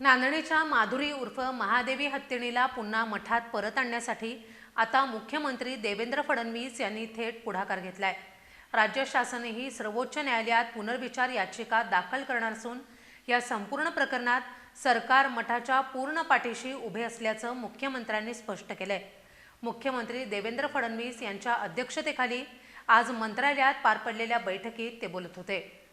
नांदणीच्या माधुरी उर्फ महादेवी हत्तीणीला पुन्हा मठात परत आणण्यासाठी आता मुख्यमंत्री देवेंद्र फडणवीस यांनी थेट पुढाकार घेतलाय. राज्य शासनही सर्वोच्च न्यायालयात पुनर्विचार याचिका दाखल करणार असून या संपूर्ण प्रकरणात सरकार मठाच्या पूर्ण पाठीशी उभे असल्याचं मुख्यमंत्र्यांनी स्पष्ट केलंय. मुख्यमंत्री देवेंद्र फडणवीस यांच्या अध्यक्षतेखाली आज मंत्रालयात पार पडलेल्या बैठकीत ते बोलत होते.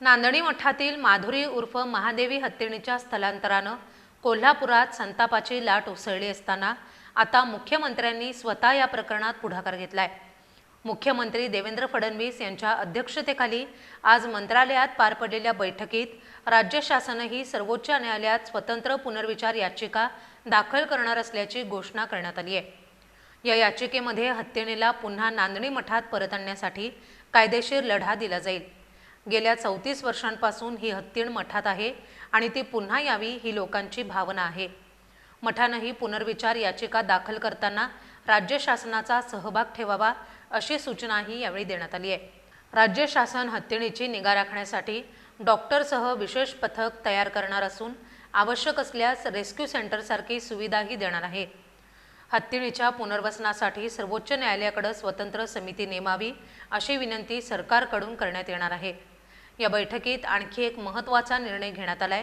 नांदणी मठातील माधुरी उर्फ महादेवी हत्तीणीच्या स्थलांतरानं कोल्हापुरात संतापाची लाट उसळली असताना आता मुख्यमंत्र्यांनी स्वतः या प्रकरणात पुढाकार घेतलाय. मुख्यमंत्री देवेंद्र फडणवीस यांच्या अध्यक्षतेखाली आज मंत्रालयात पार पडलेल्या बैठकीत राज्य शासनही सर्वोच्च न्यायालयात स्वतंत्र पुनर्विचार याचिका दाखल करणार असल्याची घोषणा करण्यात आली आहे. या याचिकेमध्ये हत्येणीला पुन्हा नांदणी मठात परत आणण्यासाठी कायदेशीर लढा दिला जाईल. गेल्या चौतीस वर्षांपासून ही हत्तीण मठात आहे आणि ती पुन्हा यावी ही लोकांची भावना आहे. मठानंही पुनर्विचार याचिका दाखल करताना राज्य शासनाचा सहभाग ठेवावा अशी सूचनाही यावेळी देण्यात आली आहे. राज्य शासन हत्तीणीची निगा राखण्यासाठी डॉक्टरसह विशेष पथक तयार करणार असून आवश्यक असल्यास रेस्क्यू सेंटरसारखी सुविधाही देणार आहे. हत्तीणीच्या पुनर्वसनासाठी सर्वोच्च न्यायालयाकडे स्वतंत्र समिती नेमावी अशी विनंती सरकारकडून करण्यात येणार आहे. या बैठकीत आणखी एक महत्त्वाचा निर्णय घेण्यात आलाय.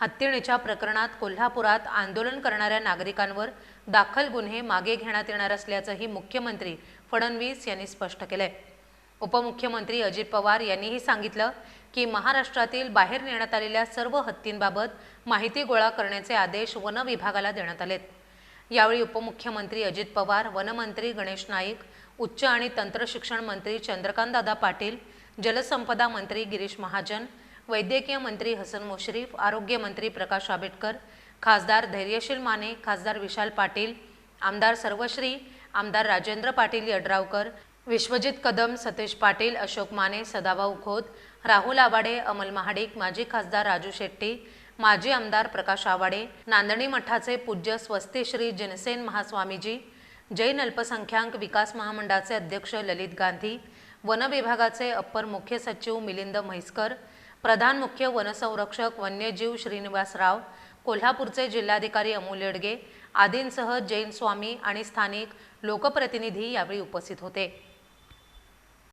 हत्तीणीच्या प्रकरणात कोल्हापुरात आंदोलन करणाऱ्या नागरिकांवर दाखल गुन्हे मागे घेण्यात येणार असल्याचंही मुख्यमंत्री फडणवीस यांनी स्पष्ट केलंय. उपमुख्यमंत्री अजित पवार यांनीही सांगितलं की महाराष्ट्रातील बाहेर नेण्यात आलेल्या सर्व हत्तींबाबत माहिती गोळा करण्याचे आदेश वन विभागाला देण्यात आलेत. यावेळी उपमुख्यमंत्री अजित पवार वनमंत्री गणेश नाईक उच्च आणि तंत्रशिक्षण मंत्री चंद्रकांतदादा पाटील जलसंपदा मंत्री गिरीश महाजन वैद्यकीय मंत्री हसन मुश्रीफ आरोग्यमंत्री प्रकाश आंबेडकर खासदार धैर्यशील माने खासदार विशाल पाटील आमदार सर्वश्री आमदार राजेंद्र पाटील यड्रावकर विश्वजित कदम सतीश पाटील अशोक माने सदाभाऊ खोत राहुल आवाडे अमल महाडिक माजी खासदार राजू शेट्टी माजी आमदार प्रकाश आवाडे नांदणी मठाचे पूज्य स्वस्तिश्री जनसेन महास्वामीजी जैन अल्पसंख्याक विकास महामंडळाचे अध्यक्ष ललित गांधी वन विभागाचे अप्पर मुख्य सचिव मिलिंद म्हैसकर प्रधान मुख्य वनसंरक्षक वन्यजीव श्रीनिवास राव कोल्हापूरचे जिल्हाधिकारी अमोल येडगे आदींसह जैन स्वामी आणि स्थानिक लोकप्रतिनिधी यावेळी उपस्थित होते.